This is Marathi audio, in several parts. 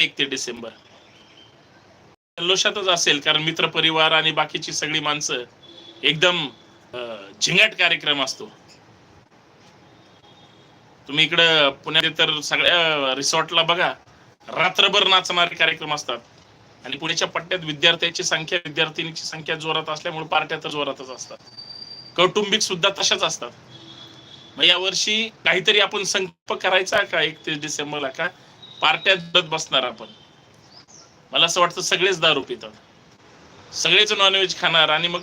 एक ते डिसेंबर. जल्लोषातच असेल कारण मित्र परिवार आणि बाकीची सगळी माणसं एकदम झिंगाट कार्यक्रम असतो. तुम्ही इकडं पुण्यात तर सगळ्या रिसॉर्टला बघा रात्रभर नाचणारे कार्यक्रम असतात. आणि पुण्याच्या पट्ट्यात विद्यार्थ्यांची संख्या विद्यार्थिनीची संख्या जोरात असल्यामुळे पार्ट्या तर जोरातच असतात. कौटुंबिक सुद्धा तशाच असतात. मग यावर्षी काहीतरी आपण संकल्प करायचा का एकतीस डिसेंबरला का? पार्ट्या धरत बसणार आपण. मला असं वाटतं सगळेच दारू पितात. सगळेच नॉनव्हेज खाणार आणि मग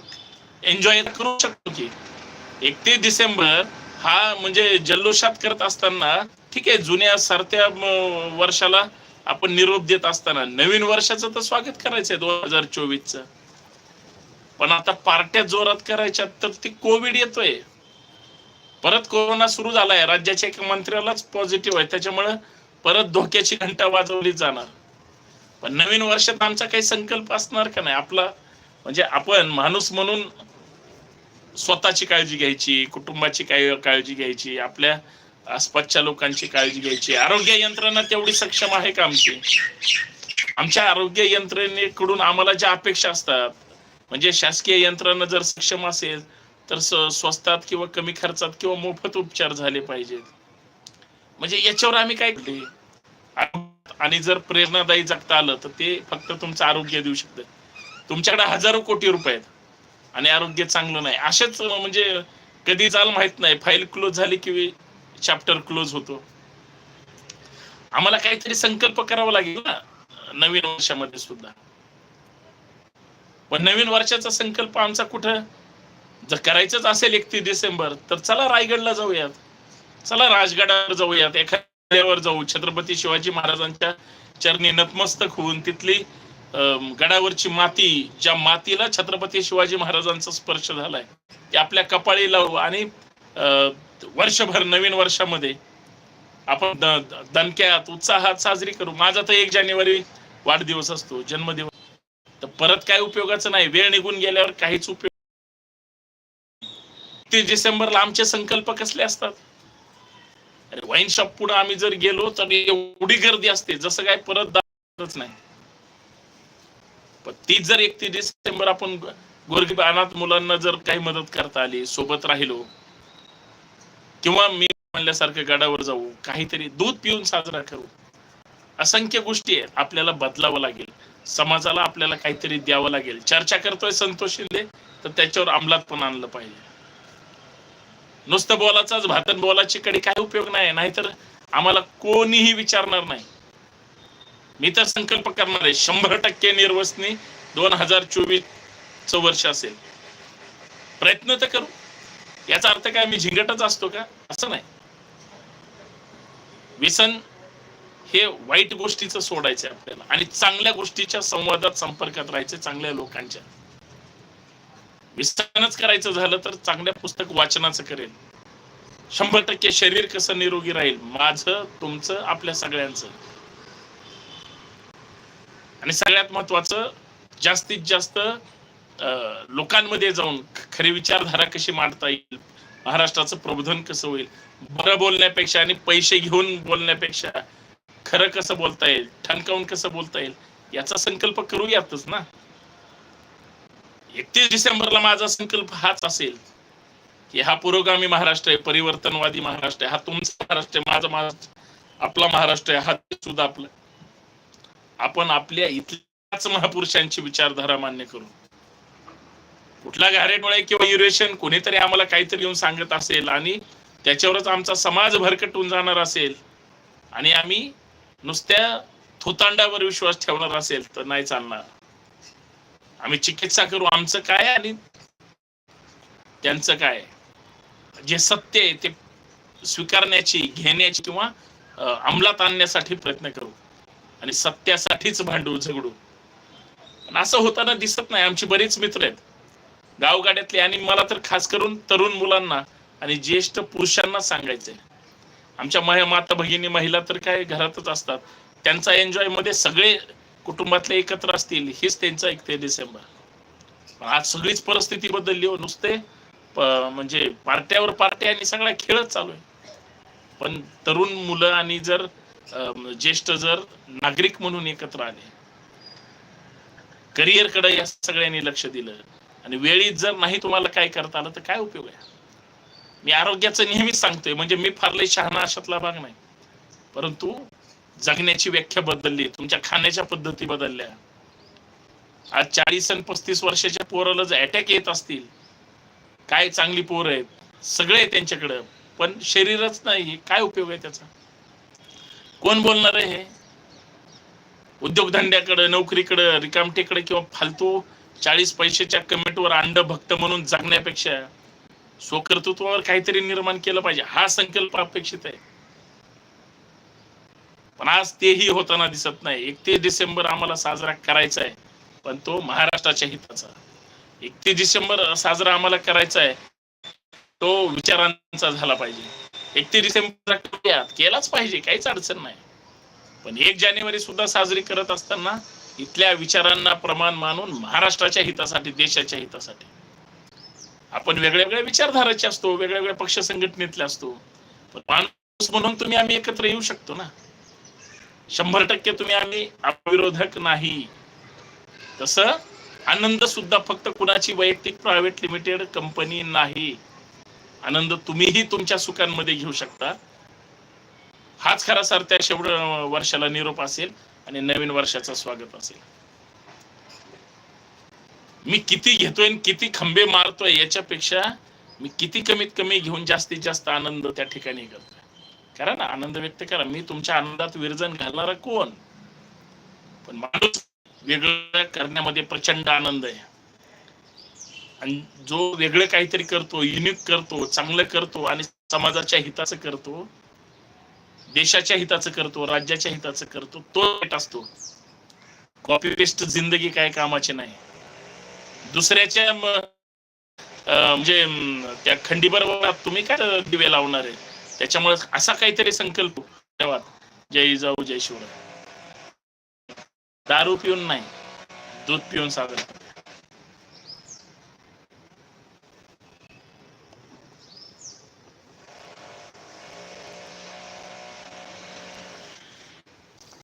एन्जॉय करू शकतो की. एकतीस डिसेंबर हा म्हणजे जल्लोषात करत असताना ठीक आहे जुन्या सरत्या वर्षाला आपण निरोप देत असताना नवीन वर्षाचं तर स्वागत करायचंय दोन हजार चोवीसचं. पण आता पार्ट्या जोरात करायच्या तर ती कोविड येतोय. परत कोरोना सुरू झालाय राज्याच्या एका मंत्र्यालाच पॉझिटिव्ह आहे. त्याच्यामुळे परत धोक्याची घंटा वाजवली जाणार. पण नवीन वर्षात आमचा काही संकल्प असणार का नाही? आपला म्हणजे आपण माणूस म्हणून स्वतःची काळजी घ्यायची कुटुंबाची काय काळजी घ्यायची आपल्या आसपासच्या लोकांची काळजी घ्यायची. आरोग्य यंत्रणा तेवढी सक्षम आहे का आमची? आमच्या आरोग्य यंत्रणेकडून आम्हाला ज्या अपेक्षा असतात म्हणजे शासकीय यंत्रणा जर सक्षम असेल तर स्वस्तात किंवा कमी खर्चात किंवा मोफत उपचार झाले पाहिजेत. म्हणजे याच्यावर आम्ही काय केले आणि जर प्रेरणादायी जगता आलं तर ते फक्त तुमचं आरोग्य देऊ शकतं. तुमच्याकडे हजारो कोटी रुपये आहेत आणि आरोग्य चांगलं नाही. असेच म्हणजे कधी चाल माहीत नाही. फाईल क्लोज झाली की चॅप्टर क्लोज होतो. आम्हाला काहीतरी संकल्प करावा लागेल ना नवीन वर्षामध्ये सुद्धा. पण नवीन वर्षाचा संकल्प आमचा कुठं? जर करायचंच असेल एकतीस डिसेंबर तर चला रायगडला जाऊयात. चला राजगडावर जाऊयात. एखाद्यावर जाऊ. छत्रपती शिवाजी महाराजांच्या चरणी नतमस्तक होऊन तिथली गडावरची माती ज्या मातीला छत्रपती शिवाजी महाराजांचा स्पर्श झालाय ते आपल्या कपाळी लावू आणि वर्षभर नवीन वर्षामध्ये आपण द- दणक्यात उत्साहात साजरी करू. माझा तर एक जानेवारी वाढदिवस असतो जन्मदिवस. तर परत काय उपयोगाचं नाही. वेळ निघून गेल्यावर काहीच उपयोग तीस डिसेंबरला आमचे संकल्प कसले असतात? अरे वाईन शॉप पुढे आम्ही जर गेलो तर एवढी गर्दी असते जसं काय परत दाखवतच नाही. पण तीच जर एकतीस डिसेंबर आपण गोरगरीब अनाथ मुलांना जर काही मदत करता आली सोबत राहिलो किंवा मी म्हणल्यासारखं गडावर जाऊ काहीतरी दूध पिऊन साजरा करू असंख्य गोष्टी आहेत. आपल्याला बदलावं लागेल. समाजाला आपल्याला काहीतरी द्यावं लागेल. चर्चा करतोय संतोष शिंदे तर त्याच्यावर अंमलात पण आणलं पाहिजे. नुसतं बोलाचाच भातन बोलाची कडे काय उपयोग नाही. नाहीतर आम्हाला कोणीही विचारणार नाही. मी तर संकल्प करणार आहे शंभर टक्के निर्वसनी दोन हजार चोवीस वर्ष असेल. प्रयत्न तर करू. याचा अर्थ काय मी झिंगटच असतो का? असं नाही. व्यसन हे वाईट गोष्टीचं सोडायचं आपल्याला. आणि चांगल्या गोष्टीच्या संवादात संपर्कात राहायचं चांगल्या लोकांच्या. व्यसनच करायचं झालं तर चांगल्या पुस्तक वाचनाचं करेल शंभर टक्के शरीर कसं निरोगी राहील? माझं तुमचं आपल्या सगळ्यांचं. आणि सगळ्यात महत्वाचं जास्तीत जास्त लोकांमध्ये जाऊन खरी विचारधारा कशी मांडता येईल? महाराष्ट्राचं प्रबोधन कसं होईल? बरं बोलण्यापेक्षा आणि पैसे घेऊन बोलण्यापेक्षा खरं कसं बोलता येईल? ठणकावून कसं बोलता येईल? याचा संकल्प करूयातच ना. एकतीस डिसेंबरला माझा संकल्प हाच असेल की हा पुरोगामी महाराष्ट्र आहे परिवर्तनवादी महाराष्ट्र आहे हा तुमचा महाराष्ट्र आहे माझा महाराष्ट्र आपला महाराष्ट्र आहे हा सुद्धा आपला. आपण आपल्या इथल्याच महापुरुषांची विचारधारा मान्य करू. कुठला घारेडोळे किंवा युरेशन कोणीतरी आम्हाला काहीतरी येऊन सांगत असेल आणि त्याच्यावरच आमचा समाज भरकटून जाणार असेल आणि आम्ही नुसत्या थोतांडावर विश्वास ठेवणार असेल तर नाही चालणार. आम्ही चिकित्सा करू आमचं काय आणि त्यांचं काय जे सत्य आहे ते स्वीकारण्याची घेण्याची किंवा अंमलात आणण्यासाठी प्रयत्न करू. आणि सत्यासाठीच भांडू झगडू. पण असं होताना दिसत नाही. आमची बरीच मित्र आहेत. गावगाड्यातले आणि मला तर खास करून तरुण मुलांना आणि ज्येष्ठ पुरुषांना सांगायचंय. आमच्या माता भगिनी महिला तर काय घरातच असतात. त्यांचा एन्जॉयमध्ये सगळे कुटुंबातले एकत्र असतील हीच त्यांचा एक ते डिसेंबर. आज सगळीच परिस्थिती बदलली हो नुसते म्हणजे पार्ट्यावर पार्ट्या आणि सगळा खेळच चालू आहे. पण तरुण मुलं आणि जर ज्येष्ठ जर नागरिक म्हणून एकत्र आले करिअरकडे या सगळ्यांनी लक्ष दिलं आणि वेळीत जर नाही तुम्हाला काय करता आलं तर काय उपयोग आहे? मी आरोग्याचं नेहमीच सांगतोय म्हणजे मी फार लई शहाणा अशातला भाग नाही. परंतु जगण्याची व्याख्या बदलली तुमच्या खाण्याच्या पद्धती बदलल्या. आज चाळीस आणि पस्तीस वर्षाच्या पोराला जर अटॅक येत असतील काय चांगली पोर आहेत? सगळे आहे त्यांच्याकडं पण शरीरच नाही काय उपयोग आहे त्याचा? कोण बोलणार आहे हे? उद्योगधंद्याकडे नोकरीकडे रिकामटेकडे किंवा फालतू चाळीस पैशाच्या कमेंटवर अंड भक्त म्हणून जगण्यापेक्षा स्वकर्तृत्वावर काहीतरी निर्माण केलं पाहिजे हा संकल्प अपेक्षित आहे. पण आज तेही होताना दिसत नाही. एकतीस डिसेंबर आम्हाला साजरा करायचा आहे पण तो महाराष्ट्राच्या हिताचा. एकतीस डिसेंबर साजरा आम्हाला करायचा आहे तो विचारांचा झाला पाहिजे. एकतीस डिसेंबर केलाच पाहिजे काहीच अडचण नाही. पण एक जानेवारी सुद्धा साजरी करत असताना इथल्या विचारांना प्रमाण मानून महाराष्ट्राच्या हितासाठी देशाच्या हितासाठी. आपण वेगळ्या वेगळ्या विचारधाराचे असतो वेगळ्या वेगळ्या पक्ष संघटनेतले असतो. पण माणूस म्हणून तुम्ही आम्ही एकत्र येऊ शकतो ना. शंभर टक्के तुम्ही आम्ही अविरोधक नाही. तस आनंद सुद्धा फक्त कुणाची वैयक्तिक प्रायव्हेट लिमिटेड कंपनी नाही. आनंद तुम्हीही तुमच्या सुखांमध्ये घेऊ शकता. हाच खरा सर त्या शेवट वर्षाला निरोप असेल आणि नवीन वर्षाचं स्वागत असेल. मी किती घेतोय आणि किती खंबे मारतोय याच्यापेक्षा मी किती कमीत कमी घेऊन जास्तीत जास्त आनंद त्या ठिकाणी करतो करा ना आनंद व्यक्त करा. मी तुमच्या आनंदात विरजन घालणारा कोण? पण माणूस वेगळं करण्यामध्ये प्रचंड आनंद आहे. आणि जो वेगळं काहीतरी करतो युनिक करतो चांगलं करतो आणि समाजाच्या हिताचं करतो देशाच्या हिताचं करतो राज्याच्या हिताचं करतो तो भेट असतो. कॉपी पेस्ट जिंदगी काय कामाची नाही. दुसऱ्याच्या म्हणजे त्या खंडीबरोबर तुम्ही काय दिवे लावणार आहे? त्याच्यामुळे असा काहीतरी संकल्प तेव्हा जय जाऊ जय शिवराय. दारू पिऊन नाही दूध पिऊन सागर